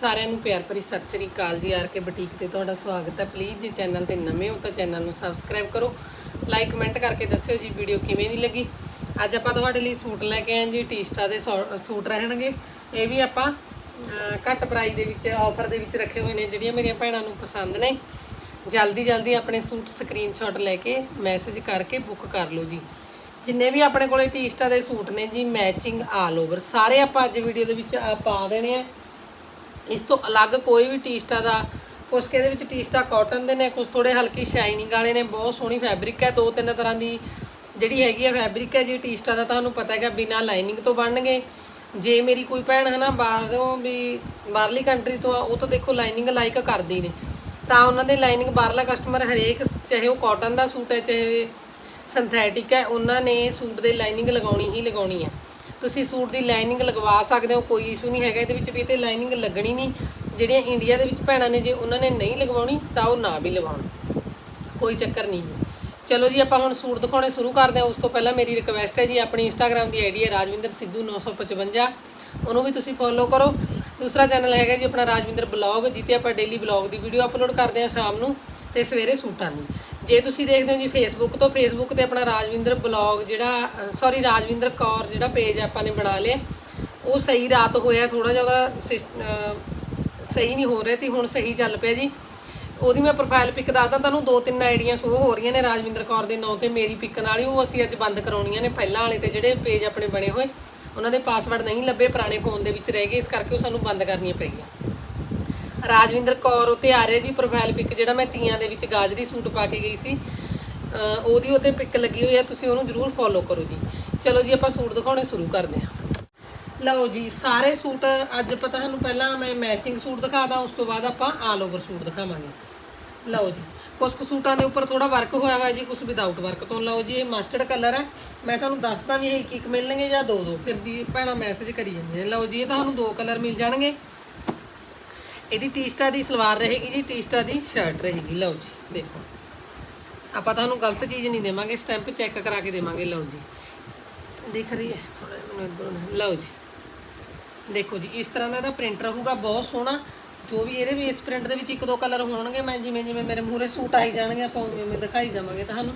ਸਾਰਿਆਂ ਨੂੰ ਪਿਆਰ ਭਰੀ ਸਤਿ ਸ੍ਰੀ ਅਕਾਲ ਜੀ, ਆਰ ਕੇ ਬੁਟੀਕ ਤੇ ਤੁਹਾਡਾ ਸਵਾਗਤ ਹੈ। ਪਲੀਜ਼ ਜੇ ਚੈਨਲ ਤੇ ਨਵੇਂ ਹੋ ਤਾਂ ਚੈਨਲ ਨੂੰ ਸਬਸਕ੍ਰਾਈਬ ਕਰੋ। ਲਾਈਕ ਕਮੈਂਟ ਕਰਕੇ ਦੱਸਿਓ ਜੀ ਵੀਡੀਓ ਕਿਵੇਂ ਦੀ ਲੱਗੀ। ਅੱਜ ਆਪਾਂ ਤੁਹਾਡੇ ਲਈ ਸੂਟ ਲੈ ਕੇ ਆਏ ਜੀ ਟੀਸਟਾ ਦੇ ਸੌ- ਸੂਟ ਰਹਿਣਗੇ। ਇਹ ਵੀ ਆਪਾਂ ਘੱਟ ਪ੍ਰਾਈਸ ਦੇ ਵਿੱਚ ਆਫਰ ਦੇ ਵਿੱਚ ਰੱਖੇ ਹੋਏ ਨੇ, ਜਿਹੜੀਆਂ ਮੇਰੀਆਂ ਭੈਣਾਂ ਨੂੰ ਪਸੰਦ ਨੇ। ਜਲਦੀ ਜਲਦੀ ਆਪਣੇ ਸੂਟ ਸਕਰੀਨਸ਼ਾਟ ਲੈ ਕੇ ਮੈਸੇਜ ਕਰਕੇ ਬੁੱਕ ਕਰ ਲਓ ਜੀ। ਜਿੰਨੇ ਵੀ ਆਪਣੇ ਕੋਲੇ ਟੀਸਟਾ ਦੇ ਸੂਟ ਨੇ ਜੀ ਮੈਚਿੰਗ ਆਲ ਓਵਰ ਸਾਰੇ ਆਪਾਂ ਅੱਜ ਵੀਡੀਓ ਦੇ ਵਿੱਚ ਪਾ ਦੇਣੇ ਆ। ਇਸ ਤੋਂ ਅਲੱਗ ਕੋਈ ਵੀ ਟੀਸਟਾ ਦਾ, ਕੁਛ ਕੁ ਇਹਦੇ ਵਿੱਚ ਟੀਸਟਾ ਕਾਟਨ ਦੇ ਨੇ ਕੁਝ ਥੋੜੇ ਹਲਕੀ ਸ਼ਾਈਨਿੰਗ ਵਾਲੇ ਨੇ, ਬਹੁਤ ਸੋਹਣੀ ਫੈਬਰਿਕ ਹੈ, ਦੋ ਤਿੰਨ ਤਰ੍ਹਾਂ ਦੀ ਜਿਹੜੀ ਹੈਗੀ ਹੈ ਫੈਬਰਿਕ ਹੈ, ਜੀ ਟੀਸਟਾ ਦਾ ਤੁਹਾਨੂੰ ਪਤਾ ਹੈਗਾ ਬਿਨਾ ਲਾਈਨਿੰਗ ਤੋਂ ਬਣਨਗੇ। ਜੇ ਮੇਰੀ ਕੋਈ ਭੈਣ ਹੈ ਨਾ, ਬਾਹਰੋਂ ਵੀ ਬਾਹਰਲੀ ਕੰਟਰੀ ਤੋਂ ਆ, ਉਹ ਤਾਂ ਦੇਖੋ ਲਾਈਨਿੰਗ ਲਾਈਕ ਕਰਦੀ ਨੇ। ਤਾਂ ਉਹਨਾਂ ਦੇ ਲਾਈਨਿੰਗ ਬਾਹਰਲਾ ਕਸਟਮਰ ਹਰੇਕ ਚਾਹੇ ਉਹ ਕਾਟਨ ਦਾ ਸੂਟ ਹੈ, ਚਾਹੇ ਸਿੰਥੈਟਿਕ ਹੈ, ਉਹਨਾਂ ਨੇ ਸੂਟ ਦੇ ਲਾਈਨਿੰਗ ਲਗਾਉਣੀ ਹੀ ਲਗਾਉਣੀ ਹੈ। ਤੁਸੀਂ ਸੂਟ ਦੀ ਲਾਈਨਿੰਗ ਲਗਵਾ ਸਕਦੇ ਹੋ, ਕੋਈ ਇਸ਼ੂ ਨਹੀਂ ਹੈਗਾ ਇਹਦੇ ਵਿੱਚ ਵੀ ਤੇ ਲਾਈਨਿੰਗ ਲੱਗਣੀ ਨਹੀਂ। ਜਿਹੜੀਆਂ ਇੰਡੀਆ ਦੇ ਵਿੱਚ ਭੈਣਾਂ ਨੇ ਜੇ ਉਹਨਾਂ ਨੇ ਨਹੀਂ ਲਗਵਾਉਣੀ, ਤਾਂ ਉਹ ਨਾ ਵੀ ਲਗਵਾਉਣ ਕੋਈ ਚੱਕਰ ਨਹੀਂ ਜੀ। ਚਲੋ ਜੀ, ਆਪਾਂ ਹੁਣ ਸੂਟ ਦਿਖਾਉਣੇ ਸ਼ੁਰੂ ਕਰਦੇ ਹਾਂ। ਉਸ ਤੋਂ ਪਹਿਲਾਂ ਮੇਰੀ ਰਿਕਵੈਸਟ ਹੈ ਜੀ, ਆਪਣੀ ਇੰਸਟਾਗ੍ਰam ਦੀ ਆਈਡੀ ਹੈ ਰਾਜਵਿੰਦਰ ਸਿੱਧੂ 955 ਉਹਨੂੰ ਵੀ ਤੁਸੀਂ ਫੋਲੋ ਕਰੋ। ਦੂਸਰਾ ਚੈਨਲ ਹੈਗਾ ਜੀ ਆਪਣਾ ਰਾਜਵਿੰਦਰ ਬਲੌਗ ਜਿੱਤੇ ਆਪਾਂ ਡੇਲੀ ਬਲੌਗ ਦੀ ਵੀਡੀਓ ਅਪਲੋਡ ਕਰਦੇ ਹਾਂ ਸ਼ਾਮ ਨੂੰ ਤੇ ਸਵੇਰੇ ਸੂਟਾਂ ਦੀ। ਜੇ ਤੁਸੀਂ ਦੇਖਦੇ ਹੋ ਜੀ ਫੇਸਬੁੱਕ ਤੋਂ ਫੇਸਬੁੱਕ ਤੇ ਆਪਣਾ ਰਾਜਵਿੰਦਰ ਬਲੌਗ ਜਿਹੜਾ ਸੌਰੀ ਰਾਜਵਿੰਦਰ ਕੌਰ ਜਿਹੜਾ ਪੇਜ ਆਪਾਂ ਨੇ ਬਣਾ ਲਿਆ, ਉਹ ਸਹੀ ਰਾਤ ਹੋਇਆ ਥੋੜਾ ਜਿਹਾ ਉਹਦਾ ਸਿਸ- ਸਹੀ ਨਹੀਂ ਹੋ ਰਿਹਾ ਤੇ ਹੁਣ ਸਹੀ ਚੱਲ ਪਿਆ ਜੀ। ਉਹਦੀ ਮੈਂ ਪ੍ਰੋਫਾਈਲ ਪਿਕ ਦੱਸਦਾ, ਤੁਹਾਨੂੰ ਦੋ ਤਿੰਨ ਆਈਡੀਆਂ ਸ਼ੋ ਹੋ ਰਹੀਆਂ ਨੇ ਰਾਜਵਿੰਦਰ ਕੌਰ ਦੇ ਨਾਂ ਤੇ, ਮੇਰੀ ਪਿਕ ਨਾਲ ਹੀ, ਉਹ ਅਸੀਂ ਅੱਜ ਬੰਦ ਕਰਾਉਣੀਆਂ ਨੇ, ਪਹਿਲਾਂ ਵਾਲੇ ਤੇ ਜਿਹੜੇ ਪੇਜ ਆਪਣੇ ਬਣੇ ਹੋਏ, ਉਹਨਾਂ ਦੇ ਪਾਸਵਰਡ ਨਹੀਂ ਲੱਭੇ, ਪੁਰਾਣੇ ਫੋਨ ਦੇ ਵਿੱਚ ਰਹਿ ਗਏ, ਇਸ ਕਰਕੇ ਉਹ ਸਾਨੂੰ ਬੰਦ ਕਰਨੀਆਂ ਪਈਆਂ। ਰਾਜਵਿੰਦਰ ਕੌਰ ਉਤੇ ਆ ਰਿਹਾ ਜੀ ਪ੍ਰੋਫਾਈਲ ਪਿਕ ਜਿਹੜਾ ਮੈਂ ਤੀਆਂ ਦੇ ਵਿੱਚ ਗਾਜਰੀ ਸੂਟ ਪਾ ਕੇ ਗਈ ਸੀ, ਅਹ ਉਹਦੀ ਉਤੇ ਪਿਕ ਲੱਗੀ ਹੋਈ ਹੈ, ਤੁਸੀਂ ਉਹਨੂੰ ਜਰੂਰ ਫੋਲੋ ਕਰੋ ਜੀ। ਚਲੋ ਜੀ, ਆਪਾਂ ਸੂਟ ਦਿਖਾਉਣੇ ਸ਼ੁਰੂ ਕਰਦੇ ਹਾਂ। ਲਓ ਜੀ, ਸਾਰੇ ਸੂਟ ਅੱਜ ਪਤਾ ਤੁਹਾਨੂੰ ਪਹਿਲਾਂ ਮੈਂ ਮੈਚਿੰਗ ਸੂਟ ਦਿਖਾਦਾ ਉਸ ਤੋਂ ਬਾਅਦ ਆਪਾਂ ਆਲ ਓਵਰ ਸੂਟ ਦਿਖਾਵਾਂਗੇ। ਲਓ ਜੀ ਕੁਝ ਕੁ ਸੂਟਾਂ ਦੇ ਉੱਪਰ ਥੋੜਾ ਵਰਕ ਹੋਇਆ ਹੋਇਆ ਜੀ ਕੁਝ ਵਿਦਆਊਟ ਵਰਕ ਤੋਂ। ਲਓ ਜੀ, ਇਹ ਮਸਟਰਡ ਕਲਰ ਹੈ। ਮੈਂ ਤੁਹਾਨੂੰ ਦੱਸਦਾ ਵੀ ਇਹ ਇੱਕ ਇੱਕ ਮਿਲਣਗੇ ਜਾਂ ਦੋ ਦੋ ਫਿਰ ਦੀ ਭੈਣਾ ਮੈਸੇਜ ਕਰੀ ਜਾਂਦੇ ਲਓ ਜੀ, ਇਹ ਤੁਹਾਨੂੰ ਦੋ ਕਲਰ ਮਿਲ ਜਾਣਗੇ। ਇਹਦੀ ਟੀਸਟਾ ਦੀ ਸਲਵਾਰ ਰਹੇਗੀ ਜੀ, ਟੀਸਟਾ ਦੀ ਸ਼ਰਟ ਰਹੇਗੀ। ਲਓ ਜੀ, ਦੇਖੋ। ਆਪਾਂ ਤੁਹਾਨੂੰ ਗਲਤ ਚੀਜ਼ ਨਹੀਂ ਦੇਵਾਂਗੇ, ਸਟੈਂਪ ਚੈੱਕ ਕਰਾ ਕੇ ਦੇਵਾਂਗੇ। ਲਓ ਜੀ। ਦਿਖ ਰਹੀ ਹੈ? ਥੋੜਾ ਮੈਨੂੰ ਇਧਰੋਂ ਲਓ ਜੀ। ਦੇਖੋ ਜੀ, ਇਸ ਤਰ੍ਹਾਂ ਦਾ ਇਹਦਾ ਪ੍ਰਿੰਟ ਰਹੂਗਾ, ਬਹੁਤ ਸੋਹਣਾ। ਜੋ ਵੀ ਇਹਦੇ ਵੀ ਇਸ ਪ੍ਰਿੰਟ ਦੇ ਵਿੱਚ ਇੱਕ ਦੋ ਕਲਰ ਹੋਣਗੇ, ਮੈਂ ਜਿਵੇਂ ਜਿਵੇਂ ਮੇਰੇ ਮੂਹਰੇ ਸੂਟ ਆਈ ਜਾਣਗੇ, ਆਪਾਂ ਉਵੇਂ ਉਵੇਂ ਦਿਖਾਈ ਜਾਵਾਂਗੇ ਤੁਹਾਨੂੰ।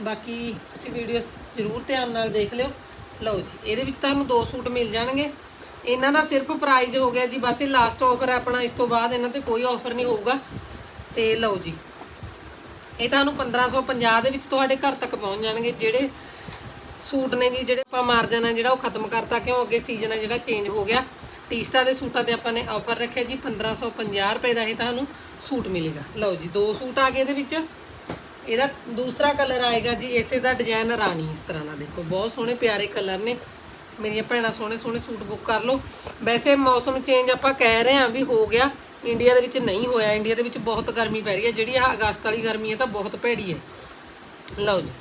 ਬਾਕੀ ਤੁਸੀਂ ਵੀਡੀਓ ਜ਼ਰੂਰ ਧਿਆਨ ਨਾਲ ਦੇਖ ਲਿਓ। ਲਓ ਜੀ, ਇਹਦੇ ਵਿੱਚ ਤੁਹਾਨੂੰ ਦੋ ਸੂਟ ਮਿਲ ਜਾਣਗੇ। ਇਹਨਾਂ ਦਾ ਸਿਰਫ ਪ੍ਰਾਈਜ਼ ਹੋ ਗਿਆ ਜੀ, ਬਸ ਇਹ ਲਾਸਟ ਆਫਰ ਹੈ ਆਪਣਾ, ਇਸ ਤੋਂ ਬਾਅਦ ਇਹਨਾਂ ਤੇ ਕੋਈ ਆਫਰ ਨਹੀਂ ਹੋਊਗਾ। ਤੇ ਲਓ ਜੀ, ਇਹ ਤੁਹਾਨੂੰ 1550 ਦੇ ਵਿੱਚ ਤੁਹਾਡੇ ਘਰ ਤੱਕ ਪਹੁੰਚ ਜਾਣਗੇ, ਜਿਹੜੇ ਸੂਟ ਨੇ ਜੀ, ਜਿਹੜੇ ਆਪਾਂ ਮਾਰਜਨ ਆ, ਜਿਹੜਾ ਉਹ ਖਤਮ ਕਰਤਾ, ਕਿਉਂ ਅੱਗੇ ਸੀਜ਼ਨ ਹੈ ਜਿਹੜਾ ਚੇਂਜ ਹੋ ਗਿਆ। ਟੀਸਟਾ ਦੇ ਸੂਟਾਂ ਤੇ ਆਪਾਂ ਨੇ ਆਫਰ ਰੱਖਿਆ ਜੀ 1550 ਰੁਪਏ ਦਾ ਇਹ ਤੁਹਾਨੂੰ ਸੂਟ ਮਿਲੇਗਾ। ਲਓ ਜੀ, ਦੋ ਸੂਟ ਆ ਗਏ ਇਹਦੇ ਵਿੱਚ। ਇਹਦਾ ਦੂਸਰਾ ਕਲਰ ਆਏਗਾ ਜੀ, ਇਸੇ ਦਾ ਡਿਜ਼ਾਈਨ ਰਾਣੀ, ਇਸ ਤਰ੍ਹਾਂ ਦਾ ਦੇਖੋ, ਬਹੁਤ ਸੋਹਣੇ ਪਿਆਰੇ ਕਲਰ ਨੇ। ਮੇਰੀਆਂ ਭੈਣਾਂ ਸੋਹਣੇ ਸੋਹਣੇ ਸੂਟ ਬੁੱਕ ਕਰ ਲਓ। ਵੈਸੇ ਮੌਸਮ ਚੇਂਜ ਆਪਾਂ ਕਹਿ ਰਹੇ ਹਾਂ ਵੀ ਹੋ ਗਿਆ। ਇੰਡੀਆ ਦੇ ਵਿੱਚ ਨਹੀਂ ਹੋਇਆ। ਇੰਡੀਆ ਦੇ ਵਿੱਚ ਬਹੁਤ ਗਰਮੀ ਪੈ ਰਹੀ ਹੈ। ਜਿਹੜੀ ਆ ਅਗਸਤ ਵਾਲੀ ਗਰਮੀ ਹੈ ਤਾਂ ਬਹੁਤ ਭੈੜੀ ਹੈ। ਲਓ ਜੀ।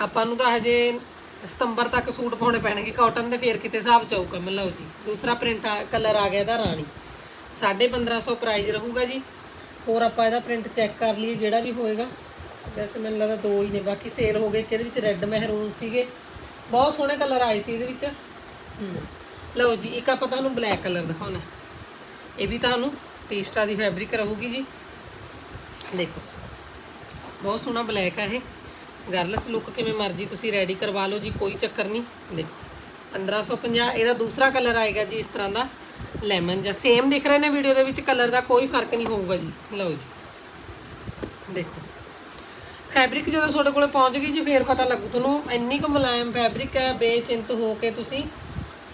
ਆਪਾਂ ਨੂੰ ਤਾਂ ਹਜੇ ਸਤੰਬਰ ਤੱਕ ਸੂਟ ਪਾਉਣੇ ਪੈਣਗੇ। ਕਾਟਨ ਦੇ ਫੇਰ ਕਿਤੇ ਹਿਸਾਬ ਚਾਊਗਾ ਮੈਂ ਲਓ ਜੀ। ਦੂਸਰਾ ਪ੍ਰਿੰਟ ਕਲਰ ਆ ਗਿਆ ਇਹਦਾ ਰਾਣੀ। 1550 ਪ੍ਰਾਈਸ ਰਹੂਗਾ ਜੀ। ਹੋਰ ਆਪਾਂ ਇਹਦਾ ਪ੍ਰਿੰਟ ਚੈੱਕ ਕਰ ਲਈਏ ਜਿਹੜਾ ਵੀ ਹੋਏਗਾ। ਵੈਸੇ ਮੈਨੂੰ ਲੱਗਦਾ ਦੋ ਹੀ ਨੇ। ਬਾਕੀ ਸੇਲ ਹੋ ਗਏ। ਕਿ ਇਹਦੇ ਵਿੱਚ ਰੈੱਡ ਮਹਿਰੂਨ ਸੀਗੇ। ਬਹੁਤ ਸੋਹਣੇ ਕਲਰ ਆਏ ਸੀ ਇਹਦੇ ਵਿੱਚ। ਲਓ ਜੀ ਇੱਕ ਆਪਾਂ ਤੁਹਾਨੂੰ ਬਲੈਕ ਕਲਰ ਦਿਖਾਉਣਾ ਇਹ ਵੀ ਤੁਹਾਨੂੰ ਟੀਸਟਾ ਦੀ ਫੈਬਰਿਕ ਰਹੂਗੀ ਜੀ। ਦੇਖੋ ਬਹੁਤ ਸੋਹਣਾ ਬਲੈਕ ਆ ਇਹ। ਗਰਲਸ ਲੁੱਕ ਕਿਵੇਂ ਮਰਜ਼ੀ ਤੁਸੀਂ ਰੈਡੀ ਕਰਵਾ ਲਓ ਜੀ ਕੋਈ ਚੱਕਰ ਨਹੀਂ। ਦੇਖੋ 1550 ਇਹਦਾ ਦੂਸਰਾ ਕਲਰ ਆਏਗਾ ਜੀ ਇਸ ਤਰ੍ਹਾਂ ਦਾ ਲੈਮਨ ਜਾਂ ਸੇਮ ਦਿਖ ਰਹੇ ਨੇ ਵੀਡੀਓ ਦੇ ਵਿੱਚ ਕਲਰ ਦਾ ਕੋਈ ਫ਼ਰਕ ਨਹੀਂ ਹੋਊਗਾ ਜੀ। ਲਓ ਜੀ। ਦੇਖੋ ਫੈਬਰਿਕ ਜਦੋਂ ਤੁਹਾਡੇ ਕੋਲੇ ਪਹੁੰਚ ਗਈ ਜੀ, ਫੇਰ ਪਤਾ ਲੱਗੂ ਤੁਹਾਨੂੰ। ਇੰਨੀ ਕੁ ਮੁਲਾਇਮ ਫੈਬਰਿਕ ਹੈ, ਬੇਚਿੰਤ ਹੋ ਕੇ ਤੁਸੀਂ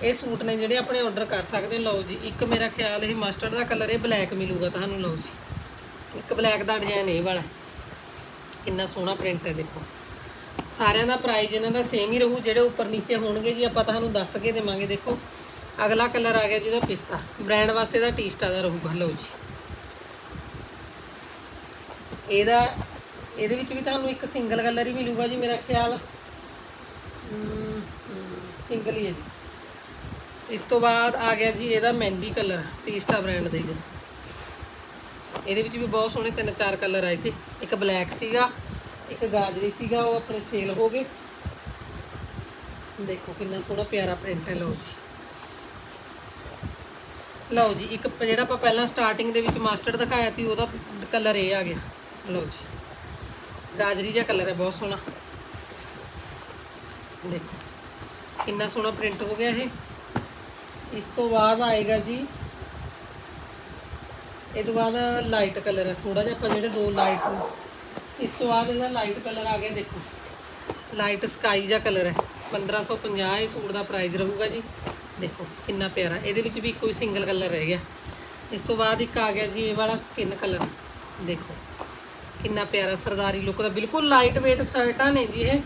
ਇਹ ਸੂਟ ਨੇ ਜਿਹੜੇ ਆਪਣੇ ਆਰਡਰ ਕਰ ਸਕਦੇ ਹੋ। ਲਓ ਜੀ, ਇੱਕ ਮੇਰਾ ਖਿਆਲ ਇਹ ਮਸਟਰਡ ਦਾ ਕਲਰ ਇਹ ਬਲੈਕ ਮਿਲੂਗਾ ਤੁਹਾਨੂੰ। ਲਓ ਜੀ, ਇੱਕ ਬਲੈਕ ਦਾ ਡਿਜ਼ਾਈਨ ਇਹ ਵਾਲਾ। ਕਿੰਨਾ ਸੋਹਣਾ ਪ੍ਰਿੰਟ ਹੈ, ਦੇਖੋ। ਸਾਰਿਆਂ ਦਾ ਪ੍ਰਾਈਸ ਇਹਨਾਂ ਦਾ ਸੇਮ ਹੀ ਰਹੂ, ਜਿਹੜੇ ਉੱਪਰ ਨੀਚੇ ਹੋਣਗੇ ਜੀ, ਆਪਾਂ ਤੁਹਾਨੂੰ ਦੱਸ ਕੇ ਦੇਵਾਂਗੇ, ਦੇਖੋ। ਅਗਲਾ ਕਲਰ ਆ ਗਿਆ ਜਿਹਦਾ ਪਿਸਤਾ। ਬ੍ਰਾਂਡ ਵਾਸਤੇ ਦਾ ਟੀਸਟਾ ਦਾ ਰਹੂਗਾ, ਲਓ ਜੀ। ਇਹਦਾ ਇਹਦੇ ਵਿੱਚ ਵੀ ਤੁਹਾਨੂੰ ਇੱਕ ਸਿੰਗਲ ਕਲਰ ਹੀ ਮਿਲੂਗਾ ਜੀ, ਮੇਰਾ ਖਿਆਲ। ਸਿੰਗਲ ਹੀ ਹੈ ਜੀ। ਇਸ ਤੋਂ ਬਾਅਦ ਆ ਗਿਆ ਜੀ ਇਹਦਾ ਮਹਿੰਦੀ ਕਲਰ ਟੀਸਟਾ ਬ੍ਰਾਂਡ ਦੇ ਜੀ। ਇਹਦੇ ਵਿੱਚ ਵੀ ਬਹੁਤ ਸੋਹਣੇ ਤਿੰਨ ਚਾਰ ਕਲਰ ਆਏ ਤੇ। ਇੱਕ ਬਲੈਕ ਸੀਗਾ, ਇੱਕ ਗਾਜਰੀ ਸੀਗਾ, ਉਹ ਆਪਣੇ ਸੇਲ ਹੋ ਗਏ। ਦੇਖੋ ਕਿੰਨਾ ਸੋਹਣਾ ਪਿਆਰਾ ਪ੍ਰਿੰਟ ਹੈ, ਲਓ ਜੀ। ਲਓ ਜੀ, ਇੱਕ ਜਿਹੜਾ ਆਪਾਂ ਪਹਿਲਾਂ ਸਟਾਰਟਿੰਗ ਦੇ ਵਿੱਚ ਮਾਸਟਰਡ ਦਿਖਾਇਆ ਸੀ, ਉਹਦਾ ਕਲਰ ਇਹ ਆ ਗਿਆ। ਲਓ ਜੀ। ਗਾਜਰੀ ਜਿਹਾ ਕਲਰ ਹੈ, ਬਹੁਤ ਸੋਹਣਾ। ਦੇਖੋ, ਕਿੰਨਾ ਸੋਹਣਾ ਪ੍ਰਿੰਟ ਹੋ ਗਿਆ ਇਹ। ਇਸ ਤੋਂ ਬਾਅਦ ਆਏਗਾ ਜੀ ਇਹ ਤੋਂ ਬਾਅਦ ਲਾਈਟ ਕਲਰ ਹੈ ਥੋੜਾ ਜਿਹਾ ਆਪਾਂ ਜਿਹੜੇ ਦੋ ਲਾਈਟ ਇਸ ਤੋਂ ਬਾਅਦ ਇਹਦਾ ਲਾਈਟ ਕਲਰ ਆ ਗਿਆ, ਦੇਖੋ। ਲਾਈਟ ਸਕਾਈ ਜਿਹਾ ਕਲਰ ਹੈ। 1550 ਇਹ ਸੂਟ ਦਾ ਪ੍ਰਾਈਸ ਰਹੂਗਾ ਜੀ। ਦੇਖੋ, ਕਿੰਨਾ ਪਿਆਰਾ। ਇਹਦੇ ਵਿੱਚ ਵੀ ਇੱਕੋ ਹੀ ਸਿੰਗਲ ਕਲਰ ਰਹਿ ਗਿਆ। ਇਸ ਤੋਂ ਬਾਅਦ ਇੱਕ ਆ ਗਿਆ ਜੀ, ਇਹ ਵਾਲਾ ਸਕਿਨ ਕਲਰ ਦੇਖੋ। ਕਿੰਨਾ ਪਿਆਰਾ ਸਰਦਾਰੀ ਲੁੱਕ ਦਾ। ਬਿਲਕੁਲ ਲਾਈਟ weight ਸ਼ਰਟਾਂ ਨੇ ਜੀ ਇਹ।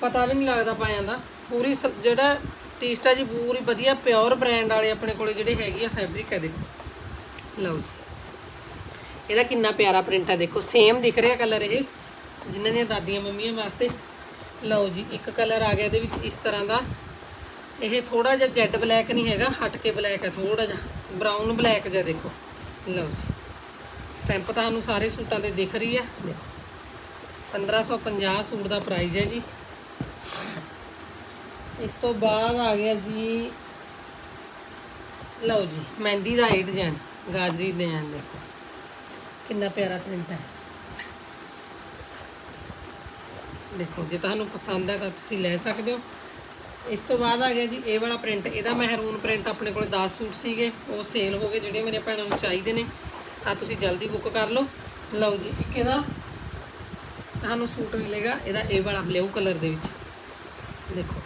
ਪਤਾ ਵੀ ਨਹੀਂ ਲੱਗਦਾ ਪਾਇਆਂ ਦਾ। ਪੂਰੀ ਸ- ਜਿਹੜਾ ਟੀਸਟਾ ਜੀ, ਪੂਰੀ ਵਧੀਆ ਪਿਓਰ ਬ੍ਰਾਂਡ ਵਾਲੇ ਆਪਣੇ ਕੋਲੇ ਜਿਹੜੇ ਹੈਗੇ ਆ ਫੈਬਰਿਕ ਹੈ ਦੇਖੋ ਲਓ ਜੀ। ਇਹਦਾ ਕਿੰਨਾ ਪਿਆਰਾ ਪ੍ਰਿੰਟ ਹੈ ਦੇਖੋ। ਸੇਮ ਦਿਖ ਰਿਹਾ ਕਲਰ ਇਹ, ਜਿਨ੍ਹਾਂ ਦੀਆਂ ਦਾਦੀਆਂ ਮੰਮੀਆਂ ਵਾਸਤੇ। ਲਓ ਜੀ, ਇੱਕ ਕਲਰ ਆ ਗਿਆ ਇਹਦੇ ਵਿੱਚ ਇਸ ਤਰ੍ਹਾਂ ਦਾ। ਇਹ ਥੋੜਾ ਜਿਹਾ ਜੈਡ ਬਲੈਕ ਨਹੀਂ ਹੈਗਾ ਹਟ ਕੇ ਬਲੈਕ ਹੈ ਥੋੜਾ ਜਿਹਾ। ਬਰਾਊਨ ਬਲੈਕ ਜਿਹਾ ਦੇਖੋ। ਲਓ ਜੀ। ਸਟੈਂਪ ਤੁਹਾਨੂੰ ਸਾਰੇ ਸੂਟਾਂ ਤੇ ਦਿਖ ਰਹੀ ਹੈ। ਦੇਖੋ 1550 ਸੂਟ ਦਾ ਪ੍ਰਾਈਸ ਹੈ ਜੀ। ਇਸ ਤੋਂ ਬਾਅਦ ਆ ਗਿਆ ਜੀ। ਲਓ ਜੀ, ਮਹਿੰਦੀ ਦਾ ਇਹ ਡਿਜ਼ਾਈਨ ਗਾਜਰੀ ਡਿਜ਼ਾਈਨ ਦੇਖੋ। ਕਿੰਨਾ ਪਿਆਰਾ ਪ੍ਰਿੰਟ ਹੈ। ਦੇਖੋ, ਜੇ ਤੁਹਾਨੂੰ ਪਸੰਦ ਹੈ ਤਾਂ ਤੁਸੀਂ ਲੈ ਸਕਦੇ ਹੋ। ਇਸ ਤੋਂ ਬਾਅਦ ਆ ਗਿਆ ਜੀ, ਇਹ ਵਾਲਾ ਪ੍ਰਿੰਟ ਇਹਦਾ ਮਹਿਰੂਨ ਪ੍ਰਿੰਟ ਆਪਣੇ ਕੋਲ 10 ਸੂਟ ਸੀਗੇ। ਉਹ ਸੇਲ ਹੋ ਗਏ, ਜਿਹੜੇ ਮੇਰੇ ਭੈਣਾਂ ਨੂੰ ਚਾਹੀਦੇ ਨੇ। ਤਾਂ ਤੁਸੀਂ ਜਲਦੀ ਬੁੱਕ ਕਰ ਲਓ। ਲਓ ਜੀ, ਇੱਕ ਇਹਦਾ ਤੁਹਾਨੂੰ ਸੂਟ ਮਿਲੇਗਾ, ਇਹਦਾ ਇਹ ਵਾਲਾ ਬਲੂ ਕਲਰ ਦੇ ਵਿੱਚ। ਦੇਖੋ।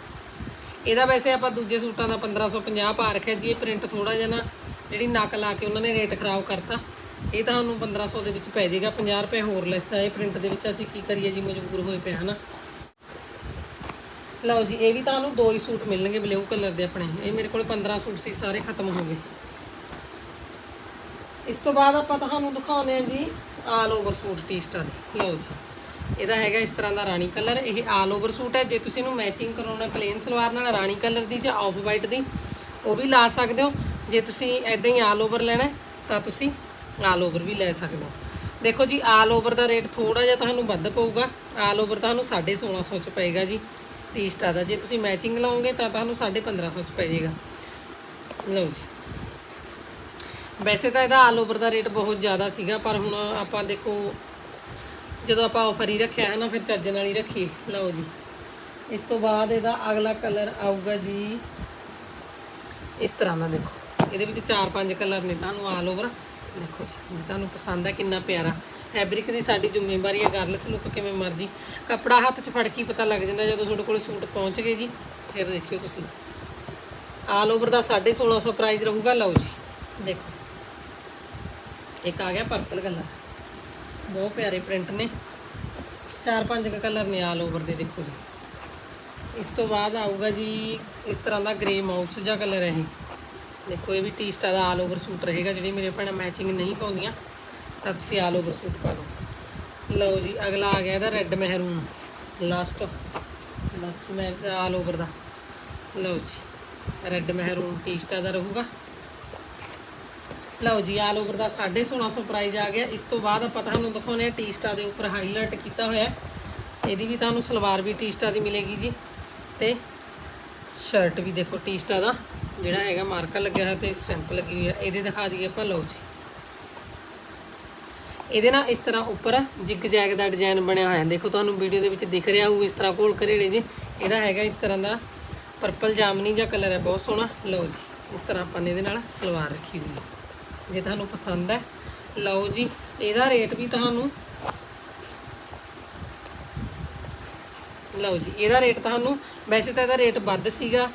ਇਹਦਾ ਵੈਸੇ ਆਪਾਂ ਦੂਜੇ ਸੂਟਾਂ ਦਾ 1550 ਪਾ ਰੱਖਿਆ ਜੀ, ਇਹ ਪ੍ਰਿੰਟ ਥੋੜਾ ਜਿਹਾ ਨਾ ਜਿਹੜੀ ਨਕ ਲਾ ਕੇ ਉਹਨਾਂ ਨੇ ਰੇਟ ਖਰਾਬ ਕਰਤਾ। ਇਹ ਤੁਹਾਨੂੰ 1500 ਦੇ ਵਿੱਚ ਪੈ ਜਾਏਗਾ 50 ਰੁਪਏ ਹੋਰ ਲੈਸ ਆ ਇਹ ਪ੍ਰਿੰਟ ਦੇ ਵਿੱਚ। ਅਸੀਂ ਕੀ ਕਰੀਏ ਜੀ, ਮਜਬੂਰ ਹੋਏ ਪਏ ਹਨਾ। ਲਓ ਜੀ, ਇਹ ਵੀ ਤੁਹਾਨੂੰ ਦੋ ਹੀ ਸੂਟ ਮਿਲਣਗੇ ਬਲੂ ਕਲਰ ਦੇ ਆਪਣੇ। ਇਹ ਮੇਰੇ ਕੋਲ 15 ਸੂਟ ਸੀ, ਸਾਰੇ ਖਤਮ ਹੋ ਗਏ। ਇਸ ਤੋਂ ਬਾਅਦ ਆਪਾਂ ਤੁਹਾਨੂੰ ਦਿਖਾਉਂਦੇ ਹਾਂ ਜੀ ਆਲ ਓਵਰ ਸੂਟ ਟੀ-ਸਟਾਰ ਲਓ ਜੀ। ਇਹਦਾ ਹੈਗਾ ਇਸ ਤਰ੍ਹਾਂ ਦਾ ਰਾਣੀ ਕਲਰ ਇਹ ਆਲ ਓਵਰ ਸੂਟ ਹੈ। ਜੇ ਤੁਸੀਂ ਇਹਨੂੰ ਮੈਚਿੰਗ ਕਰਾਉਣਾ ਪਲੇਨ ਸਲਵਾਰ ਨਾਲ, ਰਾਣੀ ਕਲਰ ਦੀ ਜਾਂ ਆਫ ਵਾਈਟ ਦੀ, ਉਹ ਵੀ ਲਾ ਸਕਦੇ ਹੋ। ਜੇ ਤੁਸੀਂ ਐਦਾਂ ਹੀ ਆਲ ਓਵਰ ਲੈਣਾ ਤਾਂ ਤੁਸੀਂ ਆਲ ਓਵਰ ਵੀ ਲੈ ਸਕਦੇ ਹੋ। ਦੇਖੋ ਜੀ ਆਲ ਓਵਰ ਦਾ ਰੇਟ ਥੋੜਾ ਜਿਹਾ ਤੁਹਾਨੂੰ ਵੱਧ ਪਊਗਾ। ਆਲ ਓਵਰ ਤੁਹਾਨੂੰ 1650 ਚ ਪਏਗਾ ਜੀ ਟੀ-ਸਟਾਰ ਦਾ। ਜੇ ਤੁਸੀਂ ਮੈਚਿੰਗ ਲਾਓਗੇ ਤਾਂ ਤੁਹਾਨੂੰ 1550 ਚ ਪੈ ਜਾਏਗਾ ਲਓ ਜੀ। ਵੈਸੇ ਤਾਂ ਇਹਦਾ ਆਲ ਓਵਰ ਦਾ ਰੇਟ ਬਹੁਤ ਜ਼ਿਆਦਾ ਸੀਗਾ, ਪਰ ਹੁਣ ਆਪਾਂ ਦੇਖੋ, ਜਦੋਂ ਆਪਾਂ ਆਫਰ ਹੀ ਰੱਖਿਆ ਹੈ ਨਾ, ਫਿਰ ਚੱਜ ਨਾਲ ਹੀ ਰੱਖੀਏ। ਲਓ ਜੀ। ਇਸ ਤੋਂ ਬਾਅਦ ਇਹਦਾ ਅਗਲਾ ਕਲਰ ਆਊਗਾ ਜੀ। ਇਸ ਤਰ੍ਹਾਂ ਦਾ ਦੇਖੋ। ਇਹਦੇ ਵਿੱਚ 4-5 ਕਲਰ ਨੇ ਤੁਹਾਨੂੰ ਆਲ ਓਵਰ ਦੇਖੋ ਜੀ ਤੁਹਾਨੂੰ ਪਸੰਦ ਹੈ, ਕਿੰਨਾ ਪਿਆਰਾ। ਫੈਬਰਿਕ ਦੀ ਸਾਡੀ ਜ਼ਿੰਮੇਵਾਰੀ ਹੈ ਗਰਲਸ ਲੁੱਕ ਕਿਵੇਂ ਮਰਜ਼ੀ। ਕੱਪੜਾ ਹੱਥ 'ਚ ਫੜ ਕੇ ਪਤਾ ਲੱਗ ਜਾਂਦਾ, ਜਦੋਂ ਤੁਹਾਡੇ ਕੋਲ ਸੂਟ ਪਹੁੰਚ ਗਏ ਜੀ, ਫਿਰ ਦੇਖਿਓ ਤੁਸੀਂ। ਆਲ ਓਵਰ ਦਾ 1650 ਪ੍ਰਾਈਸ ਰਹੂਗਾ। ਲਓ ਜੀ। ਦੇਖੋ। ਇੱਕ ਆ ਗਿਆ ਪਰਪਲ ਕਲਰ ਬਹੁਤ ਪਿਆਰੇ ਪ੍ਰਿੰਟ ਨੇ। ਚਾਰ ਪੰਜ ਕੁ ਕਲਰ ਨੇ ਆਲ ਓਵਰ ਦੇ, ਦੇਖੋ ਜੀ। ਇਸ ਤੋਂ ਬਾਅਦ ਆਊਗਾ ਜੀ, ਇਸ ਤਰ੍ਹਾਂ ਦਾ ਗ੍ਰੇ ਮਾਊਸ ਜਿਹਾ ਕਲਰ ਹੈ ਇਹ। ਦੇਖੋ, ਇਹ ਵੀ ਟੀਸਟਾ ਦਾ ਆਲ ਓਵਰ ਸੂਟ ਰਹੇਗਾ, ਜਿਹੜੀ ਮੇਰੇ ਭੈਣਾਂ ਮੈਚਿੰਗ ਨਹੀਂ ਪਾਉਂਦੀਆਂ, ਤਾਂ ਤੁਸੀਂ ਆਲ ਓਵਰ ਸੂਟ ਪਾ ਲਓ। ਲਓ ਜੀ, ਅਗਲਾ ਆ ਗਿਆ ਇਹਦਾ ਰੈੱਡ ਮਹਿਰੂਨ ਲਾਸਟ ਬਸ ਮੈਂ ਆਲ ਓਵਰ ਦਾ। ਲਓ ਜੀ ਰੈੱਡ ਮਹਿਰੂਨ ਟੀਸਟਾ ਦਾ ਰਹੂਗਾ। ਲਓ ਜੀ ਆਲ ਓਵਰ ਦਾ 1650 ਪ੍ਰਾਈਜ਼ ਆ ਗਿਆ। ਇਸ ਤੋਂ ਬਾਅਦ ਆਪਾਂ ਤੁਹਾਨੂੰ ਦਿਖਾਉਨੇ ਆ ਟੀਸਟਾ ਦੇ ਉੱਪਰ ਹਾਈਲਾਈਟ ਕੀਤਾ ਹੋਇਆ ਇਹਦੀ ਵੀ ਤੁਹਾਨੂੰ ਸਲਵਾਰ ਵੀ ਟੀਸਟਾ ਦੀ ਮਿਲੇਗੀ ਜੀ। ਤੇ ਸ਼ਰਟ ਵੀ ਦੇਖੋ ਟੀਸਟਾ ਦਾ, ਜਿਹੜਾ ਹੈਗਾ ਮਾਰਕਾ ਲੱਗਿਆ ਹੋਇਆ ਤੇ ਸਟੈਂਪ ਲੱਗੀ ਹੋਈ ਹੈ। ਇਹਦੇ ਦਿਖਾ ਦਈਏ ਆਪਾਂ, ਲਓ ਜੀ। ਇਹਦੇ ਨਾਲ ਇਸ ਤਰ੍ਹਾਂ ਉੱਪਰ ਜਿਗ ਜੈਗ ਦਾ ਡਿਜ਼ਾਈਨ ਬਣਿਆ ਹੋਇਆ ਹੈ। ਦੇਖੋ ਤੁਹਾਨੂੰ ਵੀਡੀਓ ਦੇ ਵਿੱਚ ਦਿਖ ਰਿਹਾ ਹੋਊ ਇਸ ਤਰ੍ਹਾਂ ਘੋਲ ਘਰੇੜੇ ਜੀ। ਇਹਦਾ ਹੈਗਾ ਇਸ ਤਰ੍ਹਾਂ ਦਾ ਪਰਪਲ ਜਾਮਨੀ ਜਿਹਾ ਕਲਰ ਹੈ, ਬਹੁਤ ਸੋਹਣਾ। ਲਓ ਜੀ, ਇਸ ਤਰ੍ਹਾਂ ਆਪਾਂ ਨੇ ਇਹਦੇ ਨਾਲ ਸਲਵਾਰ ਰੱਖੀ ਹੋਈ ਹੈ। ਜੇ ਤੁਹਾਨੂੰ ਪਸੰਦ ਹੈ। ਲਓ ਜੀ, ਇਹਦਾ ਰੇਟ ਵੀ ਤੁਹਾਨੂੰ ਲਓ ਜੀ, ਇਹਦਾ ਰੇਟ ਤੁਹਾਨੂੰ, ਵੈਸੇ ਤਾਂ ਇਹਦਾ ਰੇਟ ਵੱਧ ਸੀਗਾ,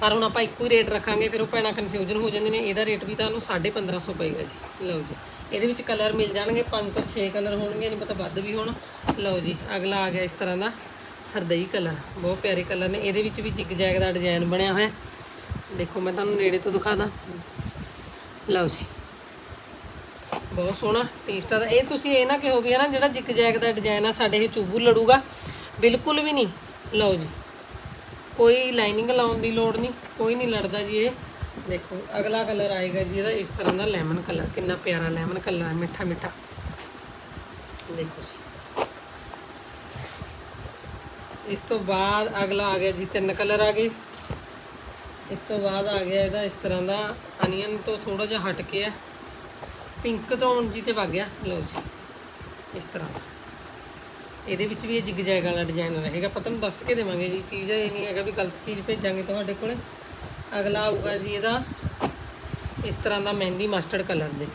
ਪਰ ਹੁਣ ਆਪਾਂ ਇੱਕੋ ਹੀ ਰੇਟ ਰੱਖਾਂਗੇ, ਫਿਰ ਉਹ ਭੈਣਾਂ ਕਨਫਿਊਜ਼ਨ ਹੋ ਜਾਂਦੇ ਨੇ, ਇਹਦਾ ਰੇਟ ਵੀ ਤੁਹਾਨੂੰ 1550 ਪਏਗਾ ਜੀ। ਲਓ ਜੀ, ਇਹਦੇ ਵਿੱਚ ਕਲਰ ਮਿਲ ਜਾਣਗੇ 5 ਤੋਂ 6 ਕਲਰ ਹੋਣਗੇ ਨਹੀਂ ਪਤਾ ਵੱਧ ਵੀ ਹੋਣ। ਲਓ ਜੀ, ਅਗਲਾ ਆ ਗਿਆ ਇਸ ਤਰ੍ਹਾਂ ਦਾ ਸਰਦਈ ਕਲਰ ਬਹੁਤ ਪਿਆਰੇ ਕਲਰ ਨੇ, ਇਹਦੇ ਵਿੱਚ ਵੀ ਜਿਗ ਜੈਗ ਦਾ ਡਿਜ਼ਾਈਨ ਬਣਿਆ ਹੋਇਆ। ਦੇਖੋ, ਮੈਂ ਤੁਹਾਨੂੰ ਨੇੜੇ ਤੋਂ ਦਿਖਾਦਾ। ਲਓ ਜੀ। ਬਹੁਤ ਸੋਹਣਾ ਟੇਸਟ ਦਾ ਇਹ ਤੁਸੀਂ ਇਹ ਨਾ ਕਿਹੋ ਵੀ ਹੈ ਨਾ, ਜਿਹੜਾ ਜਿਕ ਜੈਕ ਦਾ ਡਿਜ਼ਾਈਨ ਆ, ਸਾਡੇ ਇਹ ਚੂਬੂ ਲੜੂਗਾ। ਬਿਲਕੁਲ ਵੀ ਨਹੀਂ। ਲਓ ਜੀ। ਕੋਈ ਲਾਈਨਿੰਗ ਲਾਉਣ ਦੀ ਲੋੜ ਨਹੀਂ। ਕੋਈ ਨਹੀਂ ਲੜਦਾ ਜੀ ਇਹ। ਦੇਖੋ, ਅਗਲਾ ਕਲਰ ਆਏਗਾ ਜੀ ਇਹਦਾ। ਇਸ ਤਰ੍ਹਾਂ ਦਾ ਲੈਮਨ ਕਲਰ ਕਿੰਨਾ ਪਿਆਰਾ ਲੈਮਨ ਕਲਰ ਹੈ ਮਿੱਠਾ ਮਿੱਠਾ। ਦੇਖੋ ਜੀ। ਇਸ ਤੋਂ ਬਾਅਦ ਅਗਲਾ ਆ ਗਿਆ ਜੀ ਤਿੰਨ ਕਲਰ ਆ ਗਏ। ਇਸ ਤੋਂ ਬਾਅਦ ਆ ਗਿਆ ਇਹਦਾ ਇਸ ਤਰ੍ਹਾਂ ਦਾ ਅਨੀਅਨ ਤੋਂ ਥੋੜਾ ਜਿਹਾ ਹਟ ਕੇ ਆ। ਪਿੰਕ ਤੋਂ ਜੀ ਤੇ ਵਗ ਗਿਆ। ਲਓ ਜੀ, ਇਸ ਤਰ੍ਹਾਂ। ਇਹਦੇ ਵਿੱਚ ਵੀ ਇਹ ਜਿਗ ਵਾਲਾ ਡਿਜ਼ਾਈਨ ਰਹੇਗਾ। ਪਤਾ ਨੂੰ ਦੱਸ ਕੇ ਦੇਵਾਂਗੇ ਜੀ, ਚੀਜ਼ ਇਹ ਨਹੀਂ ਹੈਗਾ ਵੀ ਗਲਤ ਚੀਜ਼ ਭੇਜਾਂਗੇ ਤੁਹਾਡੇ ਕੋਲੇ। ਅਗਲਾ ਆਊਗਾ ਜੀ ਇਹਦਾ, ਇਸ ਤਰ੍ਹਾਂ ਦਾ ਮਹਿੰਦੀ ਮਸਟਰਡ ਕਲਰ ਦੇ।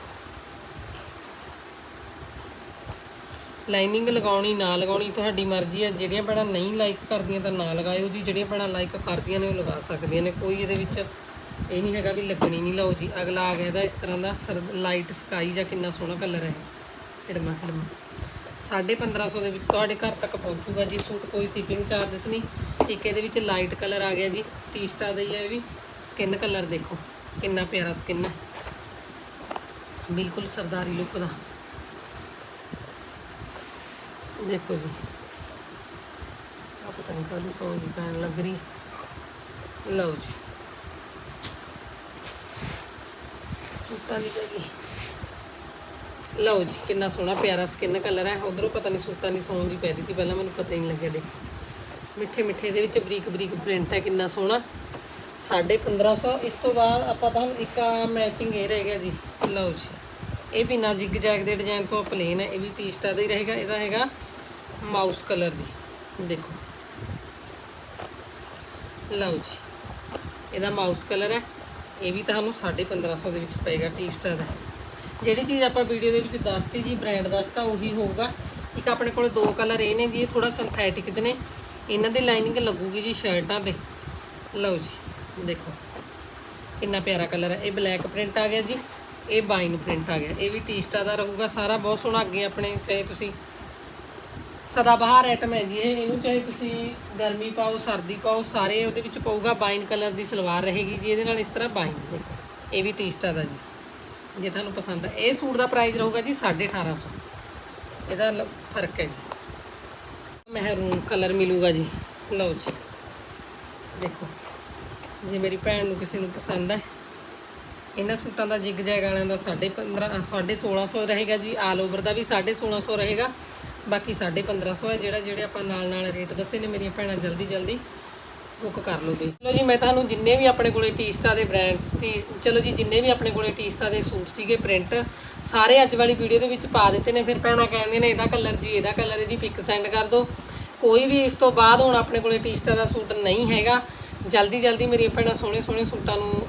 ਲਾਈਨਿੰਗ ਲਗਾਉਣੀ, ਨਾ ਲਗਾਉਣੀ, ਤੁਹਾਡੀ ਮਰਜ਼ੀ ਹੈ ਜਿਹੜੀਆਂ ਭੈਣਾਂ ਨਹੀਂ ਲਾਈਕ ਕਰਦੀਆਂ ਤਾਂ ਨਾ ਲਗਾਇਓ ਜੀ। ਜਿਹੜੀਆਂ ਭੈਣਾਂ ਲਾਈਕ ਕਰਦੀਆਂ ਨੇ ਉਹ ਲਗਾ ਸਕਦੀਆਂ ਨੇ। ਕੋਈ ਇਹਦੇ ਵਿੱਚ ਇਹ ਨਹੀਂ ਹੈਗਾ ਵੀ ਲੱਗਣੀ ਨਹੀਂ, ਲਓ ਜੀ, ਅਗਲਾ ਆ ਗਿਆ ਇਹਦਾ ਇਸ ਤਰ੍ਹਾਂ ਦਾ ਲਾਈਟ ਸਕਾਈ ਜਾਂ ਕਿੰਨਾ ਸੋਹਣਾ ਕਲਰ ਹੈ। ਖਿੜਮਾ ਖਿੜਮਾ। 1550 ਦੇ ਵਿੱਚ ਤੁਹਾਡੇ ਘਰ ਤੱਕ ਪਹੁੰਚੂਗਾ ਜੀ, ਸੂਟ ਕੋਈ ਸ਼ਿਪਿੰਗ ਚਾਰजेस ਨਹੀਂ। ਇੱਕ ਇਹਦੇ ਵਿੱਚ ਲਾਈਟ ਕਲਰ ਆ ਗਿਆ ਜੀ ਟੀ-ਸਟਾ ਦਾ ਹੀ ਹੈ ਇਹ ਵੀ। ਸਕਿਨ ਕਲਰ ਦੇਖੋ, ਕਿੰਨਾ ਪਿਆਰਾ ਸਕਿਨ ਹੈ। ਬਿਲਕੁਲ ਸਰਦਾਰੀ ਲੁੱਕ ਦਾ। ਦੇਖੋ ਜੀ। ਆ ਪਤਾ ਨਹੀਂ ਕਾਹਦੀ ਸੌਂ ਦੀ ਪੈਣ ਲੱਗ ਰਹੀ। ਲਓ ਜੀ। ਸੂਟਾਂ ਦੀ ਜਗੀ ਲਓ ਜੀ, ਕਿੰਨਾ ਸੋਹਣਾ ਪਿਆਰਾ ਸਕਿਨ ਕਲਰ ਹੈ। ਉਧਰੋਂ ਪਤਾ ਨਹੀਂ ਸੂਟਾਂ ਦੀ ਸੌਂ ਦੀ ਪੈ ਦਿੱਤੀ ਪਹਿਲਾਂ ਮੈਨੂੰ ਪਤਾ ਹੀ ਨਹੀਂ ਲੱਗਿਆ, ਦੇਖੋ। ਮਿੱਠੇ ਮਿੱਠੇ ਦੇ ਵਿੱਚ ਬਰੀਕ ਬਰੀਕ ਪ੍ਰਿੰਟ ਹੈ, ਕਿੰਨਾ ਸੋਹਣਾ। 1550 ਇਸ ਤੋਂ ਬਾਅਦ ਆਪਾਂ ਤੁਹਾਨੂੰ ਇੱਕ ਮੈਚਿੰਗ ਇਹ ਰਹਿ ਗਿਆ ਜੀ। ਲਓ ਜੀ, ਇਹ ਬਿਨਾ ਜਿਗ ਜੈਗ ਦੇ ਡਿਜ਼ਾਈਨ ਤੋਂ ਪਲੇਨ ਹੈ। ਇਹ ਵੀ ਟੀਸਟਾ ਦਾ ਹੀ ਰਹੇਗਾ। ਇਹਦਾ ਹੈਗਾ ਮਾਊਸ ਕਲਰ ਜੀ। ਦੇਖੋ। ਲਓ ਜੀ, ਇਹਦਾ ਮਾਊਸ ਕਲਰ ਹੈ। ਇਹ ਵੀ ਤੁਹਾਨੂੰ 1550 ਦੇ ਵਿੱਚ ਪਏਗਾ ਟੀ-ਸਟਾ ਦਾ ਜਿਹੜੀ ਚੀਜ਼ ਆਪਾਂ ਵੀਡੀਓ ਦੇ ਵਿੱਚ ਦੱਸਤੀ ਜੀ ਬ੍ਰਾਂਡ ਦੱਸਤਾ ਉਹੀ ਹੋਊਗਾ। ਇੱਕ ਆਪਣੇ ਕੋਲ ਦੋ ਕਲਰ ਇਹ ਨੇ ਜੀ, ਇਹ ਥੋੜਾ ਸਿੰਥੈਟਿਕ ਚ ਨੇ। ਇਹਨਾਂ ਦੀ ਲਾਈਨਿੰਗ ਲੱਗੂਗੀ ਜੀ ਸ਼ਰਟਾਂ ਤੇ। ਲਓ ਜੀ, ਦੇਖੋ। ਕਿੰਨਾ ਪਿਆਰਾ ਕਲਰ ਹੈ। ਇਹ ਬਲੈਕ ਪ੍ਰਿੰਟ ਆ ਗਿਆ ਜੀ। ਇਹ ਬਾਈਨ ਪ੍ਰਿੰਟ ਆ ਗਿਆ। ਇਹ ਵੀ ਟੀਸਟਾ ਦਾ ਰਹੂਗਾ ਸਾਰਾ। ਬਹੁਤ ਸੋਹਣਾ ਅੱਗੇ ਆਪਣੇ, ਚਾਹੇ ਤੁਸੀਂ ਸਦਾ ਬਹਾਰ ਆਈਟਮ ਹੈ ਜੀ ਇਹ। ਇਹਨੂੰ ਚਾਹੇ ਤੁਸੀਂ ਗਰਮੀ ਪਾਓ, ਸਰਦੀ ਪਾਓ, ਸਾਰੇ ਉਹਦੇ ਵਿੱਚ ਪਊਗਾ ਬਾਈਨ ਕਲਰ ਦੀ ਸਲਵਾਰ ਰਹੇਗੀ ਜੀ, ਇਹਦੇ ਨਾਲ ਇਸ ਤਰ੍ਹਾਂ ਬਾਈਨ ਦੇਖੋ। ਇਹ ਵੀ ਟੀ-ਸਟਾ ਦਾ ਜੀ, ਜੇ ਤੁਹਾਨੂੰ ਪਸੰਦ ਹੈ ਇਹ ਸੂਟ ਦਾ ਪ੍ਰਾਈਸ ਰਹੂਗਾ ਜੀ 1850 ਇਹਦਾ ਫ਼ਰਕ ਹੈ ਜੀ। ਮਹਿਰੂਨ ਕਲਰ ਮਿਲੂਗਾ ਜੀ। ਲਓ ਜੀ। ਦੇਖੋ, ਜੇ ਮੇਰੀ ਭੈਣ ਨੂੰ ਕਿਸੇ ਨੂੰ ਪਸੰਦ ਹੈ ਇਹਨਾਂ ਸੂਟਾਂ ਦਾ ਜਿਗ ਜੈਗ ਵਾਲਿਆਂ ਦਾ 15.5 1650 ਰਹੇਗਾ ਜੀ। ਆਲ ਓਵਰ ਦਾ ਵੀ 1650 ਰਹੇਗਾ। ਬਾਕੀ 1550 ਹੈ, ਜਿਹੜਾ ਜਿਹੜੇ ਆਪਾਂ ਨਾਲ ਨਾਲ ਰੇਟ ਦੱਸੇ ਨੇ ਮੇਰੀਆਂ ਭੈਣਾਂ, ਜਲਦੀ ਜਲਦੀ ਬੁੱਕ ਕਰ ਲਓ ਜੀ ਚਲੋ ਜੀ, ਮੈਂ ਤੁਹਾਨੂੰ ਜਿੰਨੇ ਵੀ ਆਪਣੇ ਕੋਲੇ ਟੀਸਟਾ ਦੇ ਬ੍ਰਾਂਡਸ ਟੀ ਚਲੋ ਜੀ, ਜਿੰਨੇ ਵੀ ਆਪਣੇ ਕੋਲੇ ਟੀਸਟਾ ਦੇ ਸੂਟ ਸੀਗੇ ਪ੍ਰਿੰਟ ਸਾਰੇ ਅੱਜ ਵਾਲੀ ਵੀਡੀਓ ਦੇ ਵਿੱਚ ਪਾ ਦਿੱਤੇ ਨੇ। ਫਿਰ ਭੈਣਾਂ ਕਹਿੰਦੇ ਨੇ, ਇਹਦਾ ਕਲਰ ਜੀ, ਇਹਦਾ ਕਲਰ ਇਹਦੀ ਪਿਕ ਸੈਂਡ ਕਰ ਦਿਓ। ਕੋਈ ਵੀ ਇਸ ਤੋਂ ਬਾਅਦ ਹੁਣ ਆਪਣੇ ਕੋਲੇ ਟੀਸਟਾ ਦਾ ਸੂਟ ਨਹੀਂ ਹੈਗਾ, ਜਲਦੀ ਜਲਦੀ ਮੇਰੀਆਂ ਭੈਣਾਂ ਸੋਹਣੇ ਸੋਹਣੇ ਸੂਟਾਂ ਨੂੰ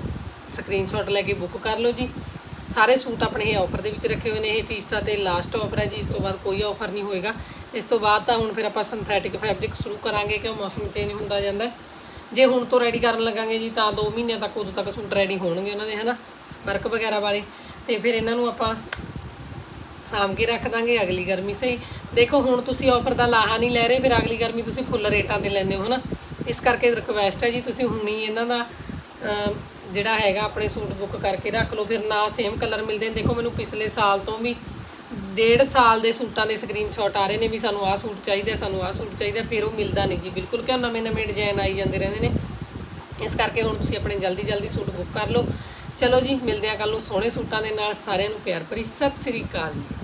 ਸਕਰੀਨਸ਼ਾਟ ਲੈ ਕੇ ਬੁੱਕ ਕਰ ਲਓ ਜੀ। ਸਾਰੇ ਸੂਟ ਆਪਣੇ ਇਹ ਆਫਰ ਦੇ ਵਿੱਚ ਰੱਖੇ ਹੋਏ ਨੇ, ਇਹ ਟੀਸਟਾ ਤੇ ਲਾਸਟ ਆਫਰ ਹੈ ਜੀ, ਇਸ ਤੋਂ ਬਾਅਦ ਕੋਈ ਆਫਰ ਨਹੀਂ ਹੋਏਗਾ। ਇਸ ਤੋਂ ਬਾਅਦ ਤਾਂ ਹੁਣ ਫਿਰ ਆਪਾਂ ਸਿੰਥੈਟਿਕ ਫੈਬਰਿਕ ਸ਼ੁਰੂ ਕਰਾਂਗੇ ਕਿਉਂ ਮੌਸਮ ਚੇਂਜ ਹੁੰਦਾ ਜਾਂਦਾ ਜੇ ਹੁਣ ਤੋਂ ਰੈਡੀ ਕਰਨ ਲੱਗਾਂਗੇ ਜੀ, ਤਾਂ 2 ਮਹੀਨਿਆਂ ਤੱਕ ਉਦੋਂ ਤੱਕ ਸੂਟ ਰੈਡੀ ਹੋਣਗੇ ਉਹਨਾਂ ਦੇ, ਹਨਾ? ਵਰਕ ਵਗੈਰਾ ਵਾਲੇ। ਤੇ ਫਿਰ ਇਹਨਾਂ ਨੂੰ ਆਪਾਂ ਸਾਂਭ ਕੇ ਰੱਖ ਦਾਂਗੇ, ਅਗਲੀ ਗਰਮੀ ਸਹੀ। ਦੇਖੋ, ਹੁਣ ਤੁਸੀਂ ਆਫਰ ਦਾ ਲਾਹਾ ਨਹੀਂ ਲੈ ਰਹੇ, ਫਿਰ ਅਗਲੀ ਗਰਮੀ ਤੁਸੀਂ ਫੁੱਲ ਰੇਟਾਂ ਤੇ ਲੈਣੇ ਹੋ, ਹਨਾ? ਇਸ ਕਰਕੇ ਰਿਕਵੈਸਟ ਹੈ ਜੀ, ਤੁਸੀਂ ਹੁਣੀ ਇਹਨਾਂ ਦਾ ਜਿਹੜਾ ਹੈਗਾ ਆਪਣੇ ਸੂਟ ਬੁੱਕ ਕਰਕੇ ਰੱਖ ਲਓ, ਫਿਰ ਨਾ ਸੇਮ ਕਲਰ ਮਿਲਦੇ ਨੇ। ਦੇਖੋ, ਮੈਨੂੰ ਪਿਛਲੇ ਸਾਲ ਤੋਂ ਵੀ ਡੇਢ ਸਾਲ ਦੇ ਸੂਟਾਂ ਦੇ ਸਕਰੀਨਸ਼ਾਟ ਆ ਰਹੇ ਨੇ ਵੀ ਸਾਨੂੰ ਆਹ ਸੂਟ ਚਾਹੀਦਾ, ਸਾਨੂੰ ਆਹ ਸੂਟ ਚਾਹੀਦਾ, ਫਿਰ ਉਹ ਮਿਲਦਾ ਨਹੀਂ ਜੀ, ਬਿਲਕੁਲ ਕਿਉਂ? ਨਵੇਂ ਨਵੇਂ ਡਿਜ਼ਾਈਨ ਆਈ ਜਾਂਦੇ ਰਹਿੰਦੇ ਨੇ। ਇਸ ਕਰਕੇ ਹੁਣ ਤੁਸੀਂ ਆਪਣੇ ਜਲਦੀ ਜਲਦੀ ਸੂਟ ਬੁੱਕ ਕਰ ਲਓ। ਚਲੋ ਜੀ, ਮਿਲਦੇ ਆ ਕੱਲ ਨੂੰ ਸੋਹਣੇ ਸੂਟਾਂ ਦੇ ਨਾਲ। ਸਾਰਿਆਂ ਨੂੰ ਪਿਆਰ ਭਰੀ ਸਤਿ ਸ੍ਰੀ ਅਕਾਲ ਜੀ।